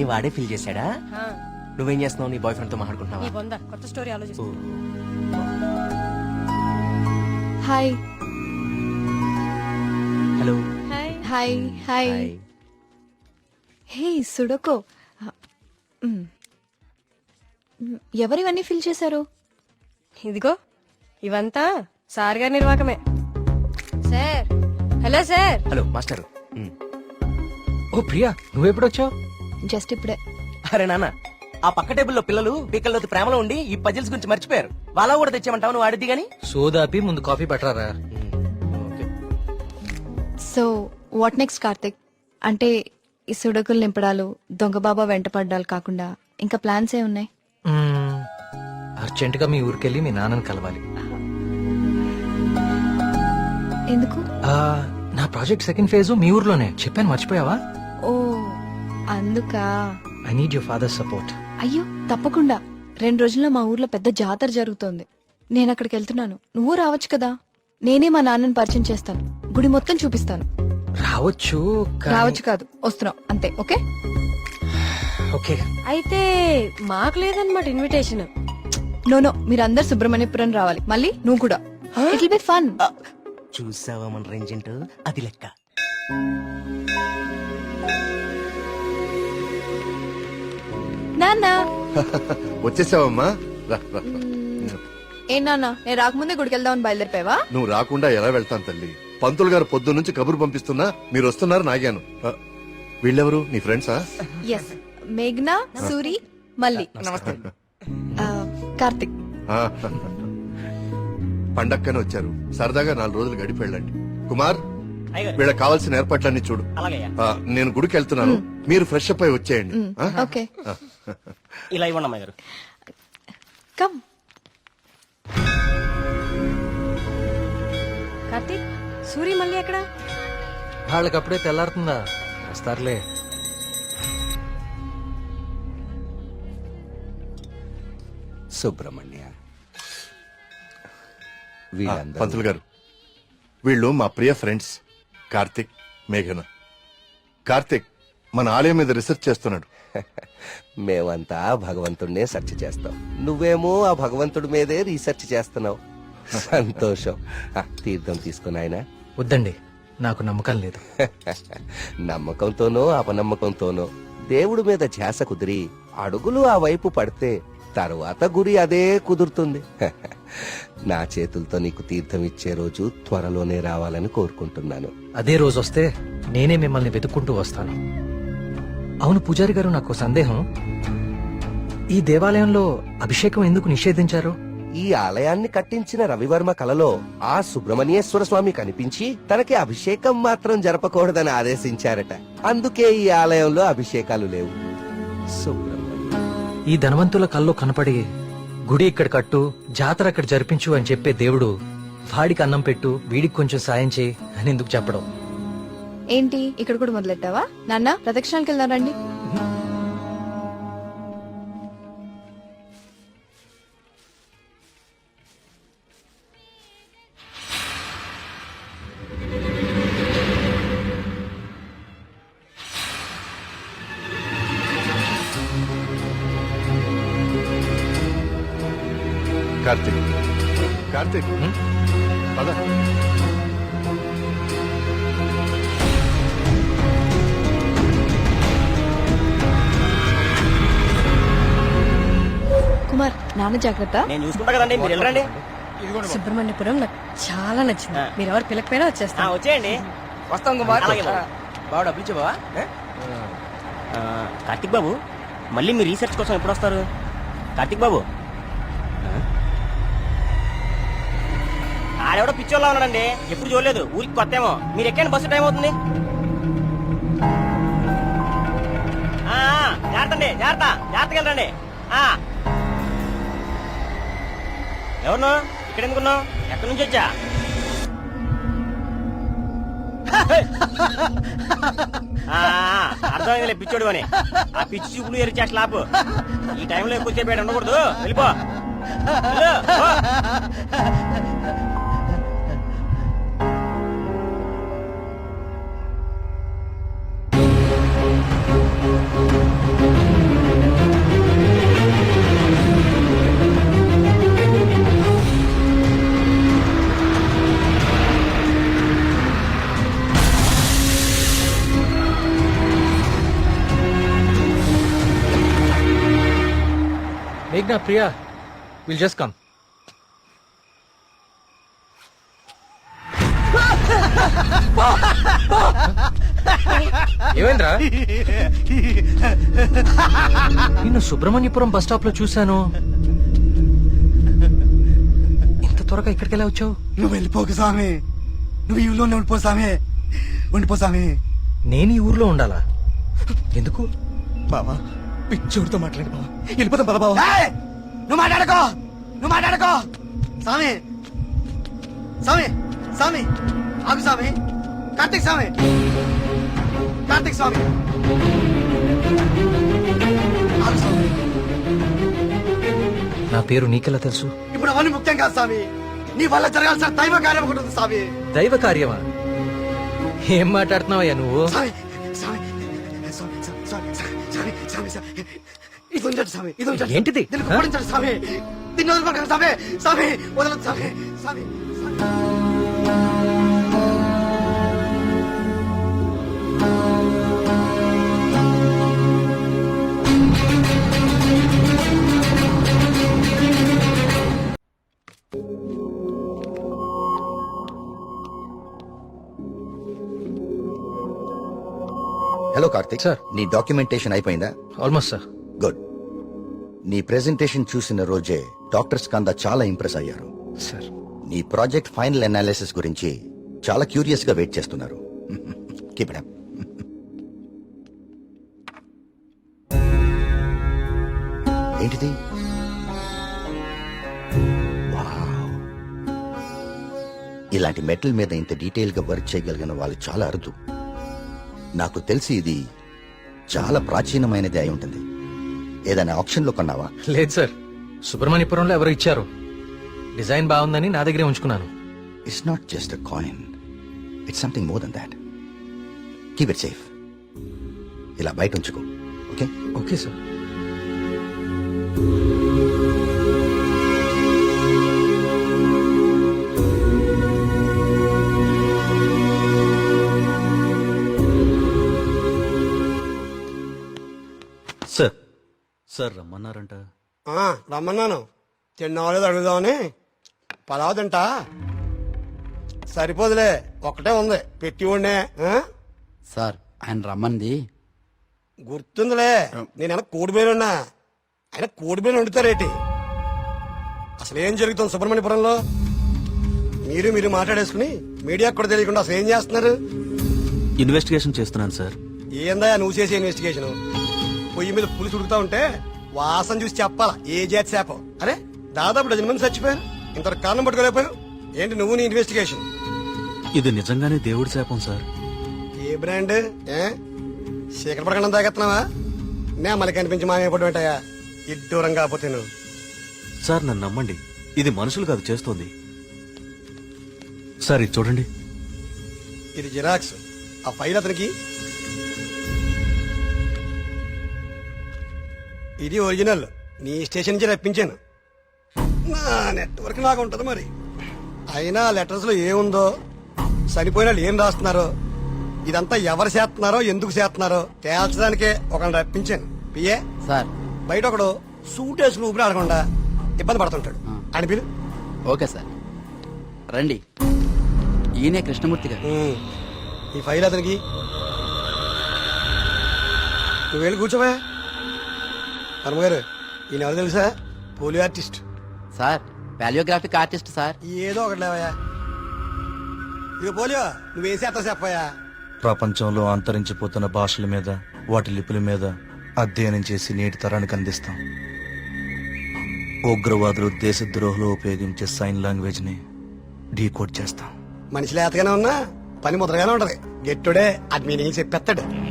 అన్ని వాడే ఫిల్ చేశాడా? నువ్వేం చేస్తున్నావు? నీ బాయ్ ఫ్రెండ్తో ఈ మాట్లాడుకుంటున్నావా కొత్త story ఆలోచిస్తు hi hello hi hi hey సుడకో ఎవరివన్నీ ఫిల్ చేశారు? ఇదిగో ఇవంతా సార్ గారి నిర్వాకమే. Sir. Hello sir. Hello master. ఓ ప్రియా నువ్వెప్పుడొచ్చావు? జస్ట్ ఇప్పుడే. అరే నాన్న ఆ పక్క టేబుల్లో పిల్లలు పీకల్లోతి ప్రేమలో ఉండి ఈ పజిల్స్ గురించి మర్చిపోయారు. వాళ్ళ కూడా తెచ్చామంటావు నువ్వు ఆడిద్ది గాని? సోదాపి ముందు coffee పట్టరారా okay so what next Karthik? అంటే ఈ సుడకులు నింపడాలు దొంగ బాబా వెంట పడ్డాలు కాకుండా ఇంకా ప్లాన్స్ ఏ ఉన్నాయి? అర్జెంట్గా మీ ఊరికెళ్ళి మీ నాన్నని కలవాలి. ఎందుకు? ఆ, నా ప్రాజెక్ట్ సెకండ్ ఫేజ్ మీ ఊర్లోనే. చెప్పాను మర్చిపోయావా? అందుకా? I need your father support అయ్యో తప్పకుండా. రెండు రోజుల్లో మా ఊర్లో పెద్ద జాతర జరుగుతోంది. నేను అక్కడికి వెళ్తున్నాను. నువ్వు రావచ్చు కదా? నేనే మా నాన్నని పరిచయం చేస్తాను. గుడి మొత్తం చూపిస్తాను. రావచ్చు కానీ- రావచ్చు కాదు. వస్తున్నాం అంతే ఓకే? ఓకే. అయితే మాకు లేదన్నమాట ఇన్విటేషన్ నో నో. మీరందరు సుబ్రహ్మణ్యపురం రావాలి. మళ్ళీ నువ్వు కూడా. ఇట్ బి ఫన్ చూసావా మన రేంజ్ ఏంటో? అది లెక్క. నాన్న. వచ్చేసావమ్మా. రా, రా. ఏ నాన్న నేను రాకముందే గుడికి వెళ్దామని బయలుదేరిపోయావా? నువ్వు రాకుండా ఎలా వెళ్తాను తల్లి? పంతులు గారు పొద్దు నుంచి కబురు పంపిస్తున్నా మీరు వస్తున్నారు నాగాను. ఆ, వీళ్ళెవరు? నీ ఫ్రెండ్సా? ఎస్ మేఘ్నా సూరి నమస్తే. ఆ, కార్తిక్. ఆ, పండక్కనే వచ్చారు. సరదాగా నాలుగు రోజులు గడిపి వెళ్ళండి. కుమార్. వీళ్ళకి కావాల్సిన ఏర్పాట్లన్నీ చూడు. ఆ, నేను గుడికి వెళ్తున్నాను. మీరు ఫ్రెష్ అప్ అయి వచ్చేయండి. ఆ? ఓకే. ఇలా ఇవ్వండి అమ్మాయి గారు. కమ్. కార్తీక్ సూరి మళ్ళీ ఎక్కడ? వాళ్ళకి అప్పుడే తెల్లారుతుందా? వస్తారులే. సుబ్రహ్మణ్య. వీళ్ళందరూ పంతులు గారు. వీళ్ళు మా ప్రియ ఫ్రెండ్స్ కార్తిక్ మేఘన. కార్తిక్ మన ఆలయం మీద రీసెర్చ్ చేస్తున్నాడు. మేమంతా భగవంతుడినే సెర్చ్ చేస్తాం. నువ్వేమో ఆ భగవంతుడి మీదే రీసెర్చ్ చేస్తున్నావు. సంతోషం. ఆ, తీర్థం తీసుకుని ఆయన. వద్దండి నాకు నమ్మకం లేదు. నమ్మకంతోనో అపనమ్మకంతోనో దేవుడి మీద ధ్యాస కుదిరి అడుగులు ఆ వైపు పడితే తరువాత గురి అదే కుదురుతుంది. నా చేతులతో నీకు తీర్థం ఇచ్చే రోజు త్వరలోనే రావాలని కోరుకుంటున్నాను. అదే రోజు వస్తే నేనే మిమ్మల్ని వెతుక్కుంటూ వస్తాను. అవును పూజారి గారు నాకు సందేహం. ఈ దేవాలయంలో అభిషేకం ఎందుకు నిషేధించారు? ఈ ఆలయాన్ని కట్టించిన రవివర్మ కలలో ఆ సుబ్రహ్మణ్యేశ్వర స్వామి కనిపించి తనకి అభిషేకం మాత్రం జరపకూడదని ఆదేశించారట. అందుకే ఈ ఆలయంలో అభిషేకాలు లేవు. ఈ ధనవంతుల కల్లో కనపడి గుడి ఇక్కడ కట్టు జాతర అక్కడ జరిపించు అని చెప్పే దేవుడు వాడికి అన్నం పెట్టు వీడికి కొంచెం సాయం చేయి అని ఎందుకు చెప్పడం? ఏంటి? ఇక్కడ కూడా మొదలెట్టావా? నాన్న ప్రదక్షిణాలకు వెళ్దాం రండి. కార్తీక్. కార్తిక్. పద. నాన్న జాగ్రత్త. నేను చూసుకుంటా కదండి మీరు వెళ్ళండి సుబ్రహ్మణ్యపురం నాకు చాలా నచ్చింది. మీరు ఎవరు పిల్లకపోయినా వచ్చేస్తాను. వచ్చేయండి. వస్తాం కుమార్ బాబు. డబ్బులు ఇచ్చే బావా కార్తిక్ బాబు మళ్ళీ మీ రీసెర్చ్ కోసం ఎప్పుడు వస్తారు? కార్తిక్ బాబు? ఆడెవడో పిచ్చోళ్ళ ఉన్నాడండి. ఎప్పుడు చూడలేదు. ఊరికి కొత్త ఏమో మీరు ఎక్కండి బస్సు టైం అవుతుంది. ఆ, ఆ, జాగ్రత్త అండి జాగ్రత్త. జాగ్రత్తగా వెళ్ళండి. ఆ. ఎవరు? ఇక్కడ ఎందుకున్నావు? ఎక్కడి నుంచి వచ్చా? అర్థమైంది లే అర్థమైందిలే పిచ్చోడు అని. ఆ పిచ్చి చూపులు ఎరిచే చేసిన ఈ టైంలో ఎక్కువసేపు ఇక్కడ ఉండకూడదు. వెళ్ళిపో. మేఘ్నా ప్రియా. విల్ జస్ట్ కమ్ ఏమైందిరా? నిన్ను సుబ్రహ్మణ్యపురం బస్ స్టాప్లో చూశాను. ఇంత త్వరగా ఇక్కడికి ఎలా వచ్చావు? నువ్వు వెళ్ళిపోకు స్వామి. నువ్వు ఈ ఊళ్ళోనే ఉండిపో స్వామి. ఉండిపో స్వామి. నేను ఈ ఊర్లో ఉండాలా? ఎందుకు? బావా పిచ్చోడితో మాట్లాడు బావా. వెళ్ళిపోతాం పద బావా. నువ్వు మాట్లాడుకో! నువ్వు మాట్లాడుకో! స్వామి! స్వామి! స్వామి! ఆగు స్వామి! కార్తీక్ స్వామి! కార్తీక్ స్వామి! ఆగు స్వామి! నా పేరు నీకెలా తెలుసు? ఇప్పుడు అవన్నీ ముఖ్యం కాదు స్వామి. నీ వల్ల జరగాల్సిన దైవ కార్యం ఒకటి ఉంది స్వామి. దైవ కార్యమా? ఏం మాట్లాడుతున్నావయ్యా నువ్వు? స్వామి స్వామి స్వామి ఇది ఉంచండి స్వామి ఇది ఉంచండి ఏంటిది? దీన్ని ఆ? కుప్పడించండి స్వామి దీన్ని వదలకండి స్వామి స్వామి వదలదు స్వామి స్వామి స్వామి. Hello Karthik sir. నీ డాక్యుమెంటేషన్ అయిపోయిందా? ఆల్మోస్ట్ సార్ గుడ్ నీ ప్రెజెంటేషన్ చూసిన రోజే డాక్టర్స్ కంద చాలా ఇంప్రెస్ అయ్యారు. సార్ నీ ప్రాజెక్ట్ ఫైనల్ అనాలిసిస్ గురించి చాలా క్యూరియస్గా వెయిట్ చేస్తున్నారు. కీప్ ఇట్ ఏంటిది. ఇలాంటి మెటల్ మీద ఇంత డీటెయిల్గా వర్క్ చేయగలిగిన వాళ్ళు చాలా అరుదు. నాకు తెలిసి ఇది చాలా ప్రాచీనమైనది అయి ఉంటుంది. ఏదైనా ఆప్షన్లో కొన్నావా? లేదు సార్. సుబ్రహ్మణ్యపురంలో ఎవరు ఇచ్చారు. డిజైన్ బాగుందని నా దగ్గరే ఉంచుకున్నాను. It's not just a coin it's something more than that keep it safe ఇలా బయట ఉంచుకో. Okay okay sir sir. Sir రమ్మన్నారంట. ఆ, రమ్మన్నాను. తిన్నావాలేదు అడుగుదామని. పలావ్ తింటా. సరిపోదులే ఒక్కటే ఉంది. పెట్టి ఉండే ఆ? సార్ ఆయన రమ్మంది. గుర్తుందిలే నేను వెనక కోడిపోయిన ఉన్నా. ఆయన కోడిపోయిన వండుతారేటి? అసలు ఏం జరుగుతుంది సుబ్రహ్మణ్యపురంలో? మీరు మీరు మాట్లాడేసుకుని మీడియాకు కూడా తెలియకుండా అసలు ఏం చేస్తున్నారు? ఇన్వెస్టిగేషన్ చేస్తున్నాను సార్. ఏందా నువ్వు చేసే ఇన్వెస్టిగేషన్? పొయ్యి మీద పులుసు ఉడుకుతా ఉంటే వాసన చూసి చెప్పాలా? ఏ జాతి చేప అరే దాదాపు డజన్ మంది చచ్చిపోయారు. ఇంతవరకు కారణం పట్టుకోలేకపోయావు. ఏంటి నువ్వు నీ ఇన్వెస్టిగేషన్ ఇది నిజంగానే దేవుడి శాపం సార్. ఏ బ్రాండ్? ఏ? శేఖర ప్రకటన తాగెత్తనావా నే మళ్ళీ కనిపించి మాయపడి ఉంటాయా ఇడ్డూరం కాకపోతే నువ్వు సార్ నన్ను నమ్మండి. ఇది మనుషులు కాదు చేస్తోంది. సార్ ఇది చూడండి. ఇది జిరాక్స్. ఆ ఫైల్ అతనికి ఇది ఒరిజినల్. నీ స్టేషన్ నుంచి రప్పించాను. నా నెట్వర్క్ నాకు ఉంటది మరి. అయినా లెటర్స్లో ఏముందో చనిపోయిన వాళ్ళు ఏం రాస్తున్నారో ఇదంతా ఎవరు చేస్తున్నారో ఎందుకు చేస్తున్నారో తేల్చడానికే ఒకరిని రప్పించాను. పిఏ? సార్. బయట ఒకడు సూట్ వేసుకుని ఊపిరి ఆడకుండా ఇబ్బంది పడుతుంటాడు. అని పిలు. Okay sir. రండి. ఈయనే కృష్ణమూర్తి గారు. ఈ ఫైల్ అతనికి. నువ్వు వెళ్ళి కూర్చోవా. ధర్మగారు ఈయన ఎవరు తెలుసా? Polio artist. సార్ వాల్యోగ్రాఫిక్ ఆర్టిస్ట్ సార్. ఏదో ఒకటి లేవయ్యా. ఇక పోలియో నువ్వేం చేస్తావు చెప్పయ్యా ప్రపంచంలో అంతరించిపోతున్న భాషల మీద వాటి లిపుల మీద అధ్యయనం చేసి నేటి తరానికి అందిస్తాం. ఉగ్రవాదులు దేశద్రోహులు ఉపయోగించే సైన్ లాంగ్వేజ్ని డీకోడ్ చేస్తాం. మనిషి లేతగానే ఉన్నా పని ముద్రగానే ఉంటది. గెట్టుడే అది మీనింగ్ చెప్పేస్తాడు.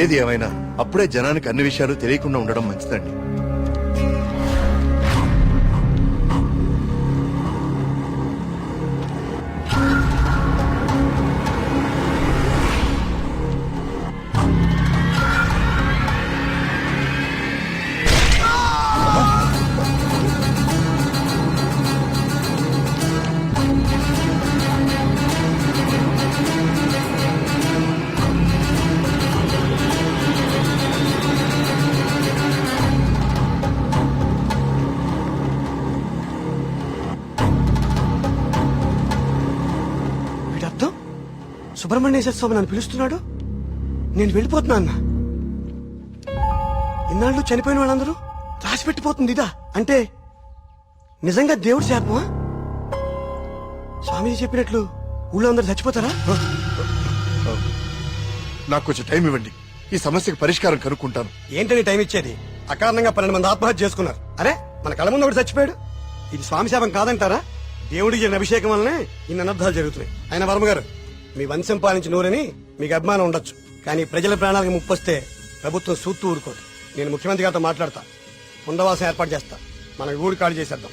ఏది ఏమైనా. అప్పుడే జనానికి అన్ని విషయాలు తెలియకుండా ఉండడం మంచిదండి. సుబ్రహ్మణ్యేశ్వర స్వామి నన్ను పిలుస్తున్నాడు? నేను వెళ్ళిపోతున్నా అన్న. ఇన్నాళ్ళు చనిపోయిన వాళ్ళందరూ రాసి పెట్టిపోతుంది ఇదా. అంటే నిజంగా దేవుడి శాపమా? స్వామీజీ చెప్పినట్లు ఊళ్ళో అందరూ చచ్చిపోతారా? నాకు కొంచెం టైం ఇవ్వండి. ఈ సమస్యకి పరిష్కారం కనుక్కుంటాను. ఏంటని టైం ఇచ్చేది? అకారణంగా పన్నెండు మంది ఆత్మహత్య చేసుకున్నారు. అరే మన కళ్ళ ముందు ఒకటి చచ్చిపోయాడు. ఇది స్వామి శాపం కాదంటారా? దేవుడికి అభిషేకం వల్లనే ఇన్ని అనర్థాలు జరుగుతున్నాయి. ఆయన వర్మ గారు మీ వంశం పాలించిన నూరని మీకు అభిమానం ఉండొచ్చు. కానీ ప్రజల ప్రాణాలకు ముప్పొస్తే ప్రభుత్వం సూత్తు ఊరుకోదు. నేను ముఖ్యమంత్రి గారితో మాట్లాడతా. ఉండవాసం ఏర్పాటు చేస్తా. మన ఊరు కాడు చేసేద్దాం.